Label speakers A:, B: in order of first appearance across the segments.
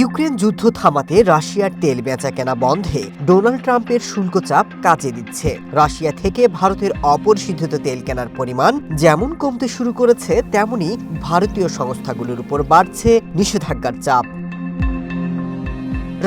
A: Ukraine যুদ্ধ থামাতে রাশিয়ার তেল বেচা কেনা বন্ধে ডোনাল্ড ট্রাম্পের শুল্ক চাপ কাজে দিচ্ছে। রাশিয়া থেকে ভারতের অপরিশোধিত তেল কেনার পরিমাণ যেমন কমতে শুরু করেছে, তেমনি ভারতীয় সংস্থাগুলোর উপর বাড়ছে নিষেধাজ্ঞার চাপ।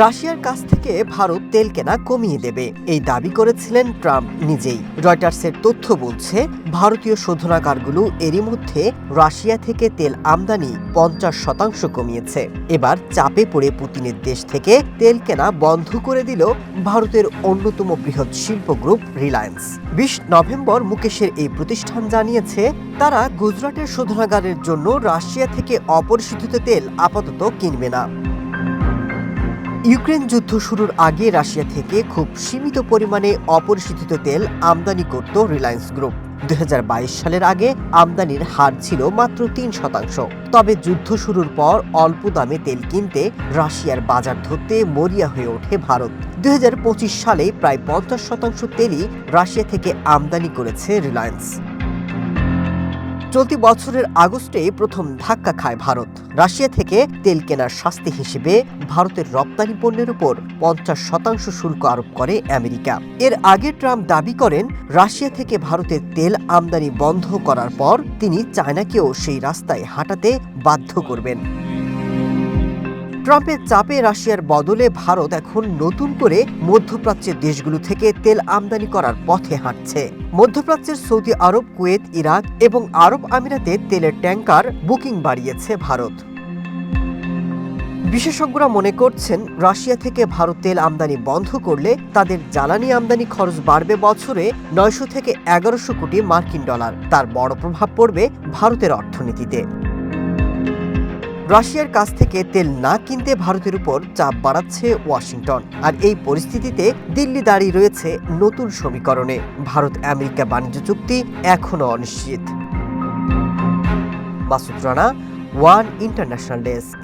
A: রাশিয়ার কাছ থেকে ভারত তেল কেনা কমিয়ে দেবে। এই দাবি করেছিলেন ট্রাম্প নিজেই। রয়টার্সের তথ্য বলছে, ভারতীয় শোধনাগারগুলো এরই মধ্যে রাশিয়া থেকে তেল আমদানি পঞ্চাশ শতাংশ কমিয়েছে। এবার চাপে পড়ে পুতিনের দেশ থেকে তেল কেনা বন্ধ করে দিল ভারতের অন্যতম বৃহৎ শিল্প গ্রুপ রিলায়েন্স। বিশ নভেম্বর মুকেশের এই প্রতিষ্ঠান জানিয়েছে, তারা গুজরাটের শোধনাগারের জন্য রাশিয়া থেকে অপরিশোধিত তেল আপাতত কিনবে না। ইউক্রেন যুদ্ধ শুরুর আগে রাশিয়া থেকে খুব সীমিত পরিমাণে অপরিশোধিত তেল আমদানি করত রিলায়েন্স গ্রুপ। দুই হাজার বাইশ সালের আগে আমদানির হার ছিল মাত্র তিন শতাংশ। তবে যুদ্ধ শুরুর পর অল্প দামে তেল কিনতে রাশিয়ার বাজার ধরতে মরিয়া হয়ে ওঠে ভারত। দুই হাজার পঁচিশ সালে প্রায় পঞ্চাশ শতাংশ তেলই রাশিয়া থেকে আমদানি করেছে রিলায়েন্স। চলতি বছরের আগস্টে প্রথম ধাক্কা খায় ভারত। রাশিয়া থেকে তেল কেনার শাস্তি হিসেবে ভারতের রপ্তানি পণ্যের উপর পঞ্চাশ শতাংশ শুল্ক আরোপ করে আমেরিকা। এর আগে ট্রাম্প দাবি করেন, রাশিয়া থেকে ভারতের তেল আমদানি বন্ধ করার পর তিনি চায়নাকেও সেই রাস্তায় হাঁটাতে বাধ্য করবেন। ট্রাম্পের চাপে রাশিয়ার বদলে ভারত এখন নতুন করে মধ্যপ্রাচ্যের দেশগুলো থেকে তেল আমদানি করার পথে হাঁটছে। মধ্যপ্রাচ্যের সৌদি আরব, কুয়েত, ইরাক এবং আরব আমিরাতে তেলের ট্যাঙ্কার বুকিং বাড়িয়েছে ভারত। বিশেষজ্ঞরা মনে করছেন, রাশিয়া থেকে ভারত তেল আমদানি বন্ধ করলে তাদের জ্বালানি আমদানি খরচ বাড়বে বছরে নয়শো থেকে এগারোশো কোটি মার্কিন ডলার। তার বড় প্রভাব পড়বে ভারতের অর্থনীতিতে। রাশিয়ার কাছ থেকে তেল না কিনতে ভারতের উপর চাপ বাড়াচ্ছে ওয়াশিংটন। আর এই পরিস্থিতিতে দিল্লি দাঁড়িয়ে রয়েছে নতুন সমীকরণে। ভারত আমেরিকা বাণিজ্য চুক্তি এখনও অনিশ্চিত। Masud Rana, one international desk.